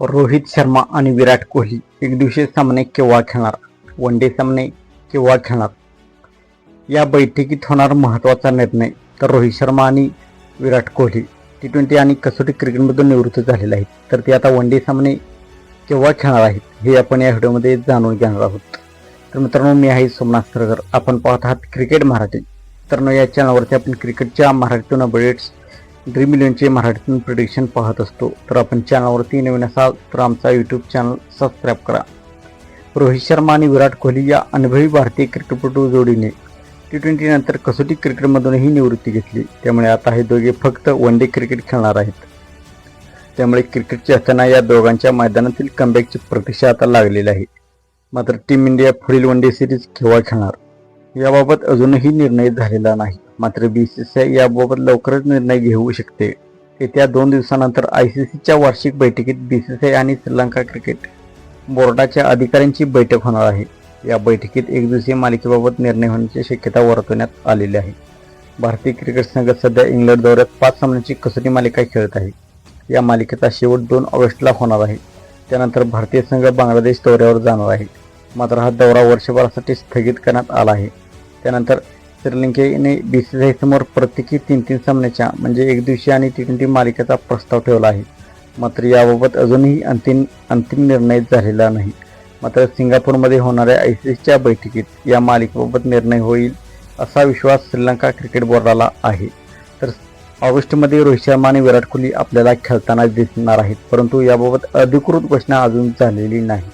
रोहित शर्मा आणि विराट कोहली एकदिवसीय सामने केव्हा खेळणार? वन डे सामने केव्हा खेळणार? या बैठकीत होणार महत्त्वाचा निर्णय तर रोहित शर्मा आणि विराट कोहली. टी ट्वेंटी आणि कसोटी क्रिकेटमधून निवृत्त झालेले आहेत. तर ते आता वन डे सामने केव्हा खेळणार आहेत हे आपण या व्हिडिओमध्ये जाणून घेणार आहोत. तर मित्रांनो मी आहे सोमनाथ सरगर. आपण पाहत आहात क्रिकेट मराठी. तर या चॅनलवरती आपण क्रिकेटच्या मराठीतून अपडेट्स ड्रीम इलेव्हनचे मराठीतून प्रिडिक्शन पाहत असतो. तर आपण चॅनलवरती नवीन असाल तर आमचा यूट्यूब चॅनल सबस्क्राईब करा. रोहित शर्मा आणि विराट कोहली या अनुभवी भारतीय क्रिकेटपटू जोडीने टी ट्वेंटी नंतर कसोटी क्रिकेटमधूनही निवृत्ती घेतली. त्यामुळे आता हे दोघे फक्त वन डे क्रिकेट खेळणार आहेत. त्यामुळे क्रिकेटची असताना या दोघांच्या मैदानातील कमबॅकची प्रतीक्षा आता लागलेली आहे. मात्र टीम इंडिया पुढील वन डे सिरीज केव्हा खेळणार? याबाबत अजूनही निर्णय झालेला नाही. मात्र बी सी सी आय याबाबत लवकरच निर्णय घेऊ शकते. येत्या दोन दिवसानंतर आय सी सीच्या वार्षिक बैठकीत बी सी सी आय आणि श्रीलंका क्रिकेट बोर्डाच्या अधिकाऱ्यांची बैठक होणार आहे. या बैठकीत एकदिवसीय मालिकेबाबत निर्णय होण्याची शक्यता वर्तवण्यात आलेली आहे. भारतीय क्रिकेट संघ सध्या इंग्लंड दौऱ्यात पाच सामन्यांची कसोटी मालिका खेळत आहे. या मालिकेचा शेवट दोन ऑगस्टला होणार आहे. त्यानंतर भारतीय संघ बांगलादेश दौऱ्यावर जाणार आहे. मात्र हा दौरा वर्षभरासाठी स्थगित करण्यात आला आहे. त्यानंतर श्रीलंकेने बी सी सी आय समोर प्रत्येकी तीन तीन सामन्याच्या म्हणजे एक दिवशी आणि टी ट्वेंटी मालिकेचा प्रस्ताव ठेवला आहे. मात्र याबाबत अजूनही अंतिम अंतिम निर्णय झालेला नाही. मात्र सिंगापूरमध्ये होणाऱ्या आय सी सीच्या बैठकीत या मालिकेबाबत निर्णय होईल असा विश्वास श्रीलंका क्रिकेट बोर्डाला आहे. तर ऑगस्टमध्ये रोहित शर्मा आणि विराट कोहली आपल्याला खेळताना दिसणार आहेत परंतु याबाबत अधिकृत घोषणा अजून झालेली नाही.